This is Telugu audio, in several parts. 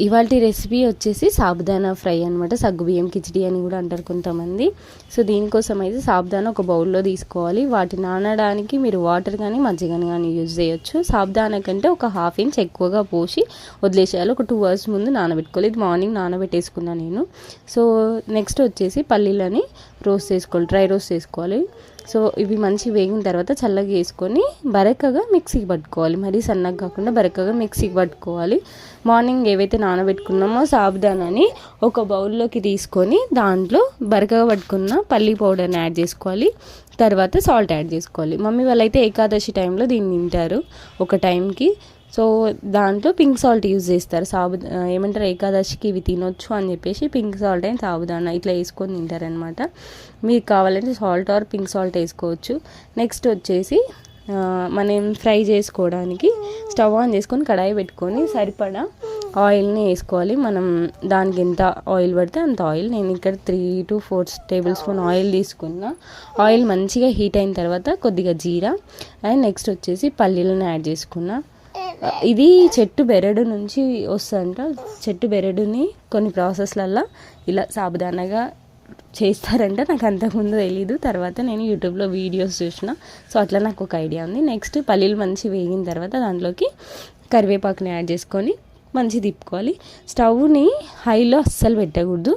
ఇవాళ రెసిపీ వచ్చేసి సాబుదానా ఫ్రై అనమాట సగ్గుబియ్యం కిచిడి అని కూడా అంటారు కొంతమంది. సో దీనికోసం అయితే సాబుదానా ఒక బౌల్లో తీసుకోవాలి. వాటి నానడానికి మీరు వాటర్ కానీ మజ్జిగని కానీ యూజ్ చేయొచ్చు. సాబుదానా కంటే ఒక హాఫ్ ఇంచ్ ఎక్కువగా పోసి వదిలేసేయాలి. ఒక టూ అవర్స్ ముందు నానబెట్టుకోవాలి. ఇది మార్నింగ్ నానబెట్టేసుకున్నాను నేను. సో నెక్స్ట్ వచ్చేసి పల్లీలని రోస్ట్ చేసుకోవాలి డ్రై రోస్ట్ చేసుకోవాలి. సో ఇవి మంచి వేగిన తర్వాత చల్లగా వేసుకొని బరకగా మిక్సీకి పట్టుకోవాలి. మరీ సన్నగా కాకుండా బరకగా మిక్సీకి పట్టుకోవాలి. మార్నింగ్ ఏవైతే నానబెట్టుకున్నామో సాబుదానాని ఒక బౌల్లోకి తీసుకొని దాంట్లో బరకగా పట్టుకున్న పల్లీ పౌడర్ని యాడ్ చేసుకోవాలి. తర్వాత సాల్ట్ యాడ్ చేసుకోవాలి. మమ్మీ వాళ్ళైతే ఏకాదశి టైంలో దీన్ని తింటారు. ఒక టైంకి సో దాంట్లో పింక్ సాల్ట్ యూజ్ చేస్తారు. సాబు ఏమంటారు ఏకాదశికి ఇవి తినొచ్చు అని చెప్పేసి పింక్ సాల్ట్ అండ్ సాబుదానా ఇట్లా వేసుకొని తింటారనమాట మీకు కావాలంటే సాల్ట్ ఆర్ పింక్ సాల్ట్ వేసుకోవచ్చు. నెక్స్ట్ వచ్చేసి మనం ఫ్రై చేసుకోవడానికి స్టవ్ ఆన్ చేసుకొని కడాయి పెట్టుకొని సరిపడా ఆయిల్ని వేసుకోవాలి. మనం దానికి ఎంత ఆయిల్ పడితే అంత ఆయిల్. నేను ఇక్కడ three to four tablespoon oil తీసుకున్నా. ఆయిల్ మంచిగా హీట్ అయిన తర్వాత కొద్దిగా జీరా. అండ్ నెక్స్ట్ వచ్చేసి పల్లీలను యాడ్ చేసుకున్నా. ఇది చెట్టు బెరడు నుంచి వస్తుందంట. చెట్టు బెరడుని కొన్ని ప్రాసెస్లల్లో ఇలా సాబుదానగా చేస్తారంట. నాకు అంతకుముందు తెలీదు. తర్వాత నేను యూట్యూబ్లో వీడియోస్ చూసిన. సో అట్లా నాకు ఒక ఐడియా ఉంది. నెక్స్ట్ పల్లీలు మంచి వేగిన తర్వాత దాంట్లోకి కరివేపాకుని యాడ్ చేసుకొని మంచి తిప్పుకోవాలి. స్టవ్ని హైలో అస్సలు పెట్టకూడదు.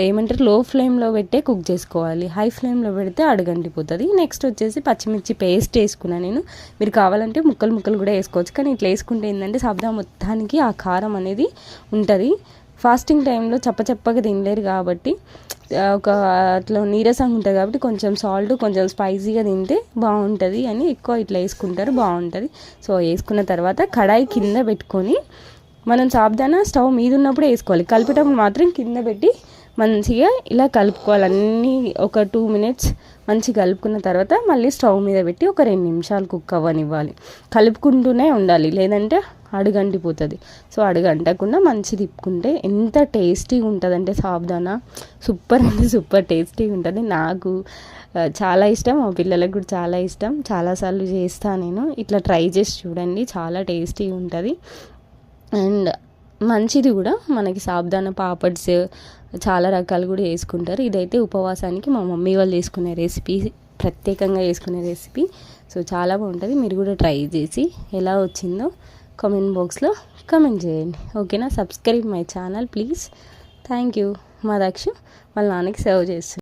ఏమంటారు? లో ఫ్లేమ్లో పెట్టే కుక్ చేసుకోవాలి. హై ఫ్లేమ్లో పెడితే అడగంటిపోతుంది నెక్స్ట్ వచ్చేసి పచ్చిమిర్చి పేస్ట్ వేసుకున్నాను నేను. మీరు కావాలంటే ముక్కలు ముక్కలు కూడా వేసుకోవచ్చు. కానీ ఇట్లా వేసుకుంటే ఏంటంటే సబ్దా మొత్తానికి ఆ కారం అనేది ఉంటుంది. ఫాస్టింగ్ టైంలో చప్పచప్పగా తినలేరు కాబట్టి ఒక అట్లా నీరసంగా ఉంటుంది కాబట్టి కొంచెం సాల్ట్ కొంచెం స్పైసీగా తింటే బాగుంటుంది అని ఎక్కువ ఇట్లా వేసుకుంటారు. బాగుంటుంది. సో వేసుకున్న తర్వాత కడాయి కింద పెట్టుకొని మనం సాబ్దానా స్టవ్ మీద ఉన్నప్పుడే వేసుకోవాలి. కలిపేటప్పుడు మాత్రం కింద పెట్టి మంచిగా ఇలా కలుపుకోవాలి. అన్నీ ఒక టూ మినిట్స్ మంచిగా కలుపుకున్న తర్వాత మళ్ళీ స్టవ్ మీద పెట్టి ఒక రెండు నిమిషాలు కుక్ అవ్వనివ్వాలి. కలుపుకుంటూనే ఉండాలి. లేదంటే అడుగంటిపోతుంది. సో అడుగంటకుండా మంచి తిప్పుకుంటే ఎంత టేస్టీగా ఉంటుంది అంటే సాబ్దానా సూపర్ అంటే సూపర్ టేస్టీగా ఉంటుంది. నాకు చాలా ఇష్టం. మా పిల్లలకు కూడా చాలా ఇష్టం. చాలాసార్లు చేస్తాను నేను. ఇట్లా ట్రై చేసి చూడండి. చాలా టేస్టీగా ఉంటుంది. అండ్ మంచిది కూడా. మనకి సాబ్దాన పాపడ్స్ చాలా రకాలు కూడా వేసుకుంటారు. ఇదైతే ఉపవాసానికి మా మమ్మీ వాళ్ళు చేసుకునే రెసిపీ ప్రత్యేకంగా చేసుకునే రెసిపీ. సో చాలా బాగుంటుంది. మీరు కూడా ట్రై చేసి ఎలా వచ్చిందో కామెంట్ బాక్స్లో కమెంట్ చేయండి. ఓకేనా? Subscribe my channel please. Thank you. మా దక్ష వాళ్ళ నాన్నకి సర్వ్ చేస్తుంది.